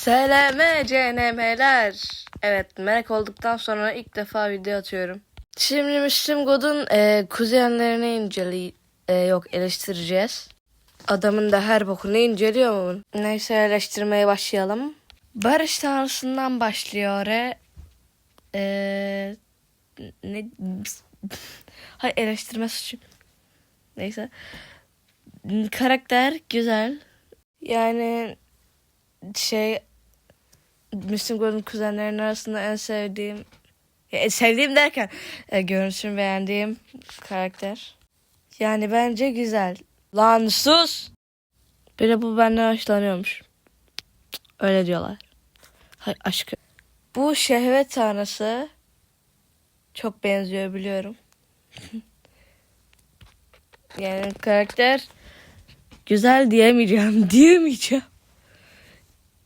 Seleme CNM'ler. Evet merak olduktan sonra ilk defa video atıyorum. Şimdi Müslüm God'un e, kuzenlerini inceli e, yok eleştireceğiz. Adamın da her bokunu inceliyor mu? Neyse eleştirmeye başlayalım. Barış Tanrısı'ndan başlıyor. E, e, ne? Hayır eleştirme suçu. Neyse. Karakter güzel. Yani şey Müslüm God'un kuzenlerinin arasında en sevdiğim ya, en sevdiğim derken e, görünüşünü beğendiğim karakter. Yani bence güzel. Lan sus. Bir bu benden hoşlanıyormuş. Öyle diyorlar. Hay aşkı. Bu şehvet tanrısı çok benziyor biliyorum. yani karakter güzel diyemeyeceğim. Diyemeyeceğim.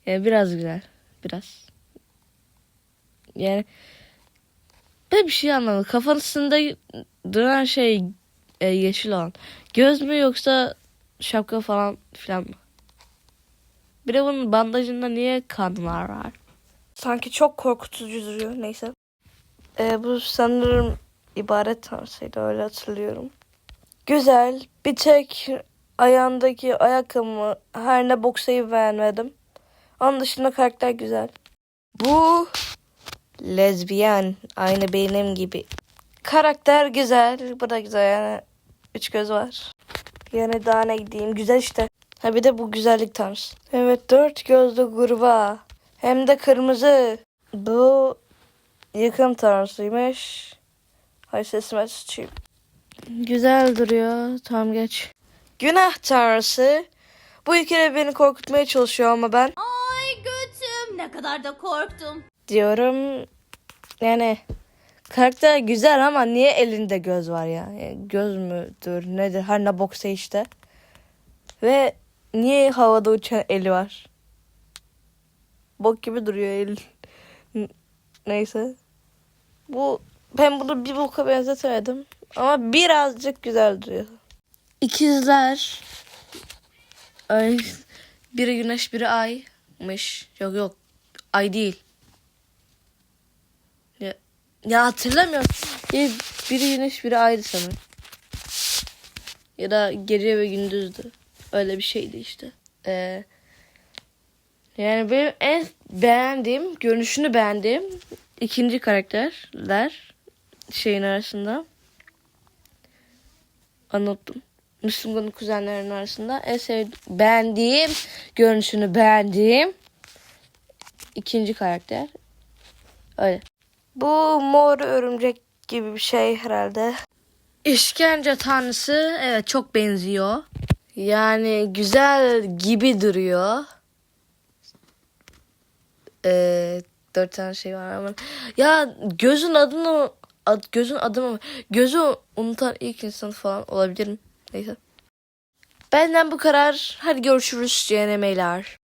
Yani biraz güzel. Biraz. Yani ben bir şey anlamadım. Kafasında duran şey e, yeşil olan. Göz mü yoksa şapka falan filan mı? Bir de bunun bandajında niye kanlar var? Sanki çok korkutucu duruyor. Neyse. E, bu sanırım ibaret tanrısıydı. Öyle hatırlıyorum. Güzel. Bir tek ayağındaki ayakkabımı her ne boksayı beğenmedim. Onun dışında karakter güzel. Bu lezbiyen. Aynı benim gibi. Karakter güzel. Bu da güzel yani. Üç göz var. Yani daha ne gideyim. Güzel işte. Ha bir de bu güzellik tanrısı. Evet dört gözlü gruba. Hem de kırmızı. Bu yıkım tanrısıymış. Hay sesime sıçayım. Güzel duruyor. Tamam geç. Günah tanrısı. Bu ikili beni korkutmaya çalışıyor ama ben ne kadar da korktum. diyorum yani karakter güzel ama niye elinde göz var ya? Yani göz müdür nedir her ne boksa işte. Ve niye havada uçan eli var? Bok gibi duruyor el. Neyse. Bu ben bunu bir boka benzetemedim. Ama birazcık güzel duruyor. İkizler. Ay, biri güneş biri aymış. Yok yok. Ay değil. Ya, ya hatırlamıyorum. Ya, biri güneş biri aydı sanırım. Ya da gece ve gündüzdü. Öyle bir şeydi işte. Ee, yani benim en beğendiğim, görünüşünü beğendiğim ikinci karakterler şeyin arasında. Unuttum. Müslüman'ın kuzenlerinin arasında en sev beğendiğim, görünüşünü beğendiğim ikinci karakter. Öyle. Bu mor örümcek gibi bir şey herhalde. İşkence tanrısı evet çok benziyor. Yani güzel gibi duruyor. Ee, dört tane şey var ama. Ya gözün adını ad, gözün adı mı? Gözü unutan ilk insan falan olabilirim. Neyse. Benden bu kadar. Hadi görüşürüz CNM'ler.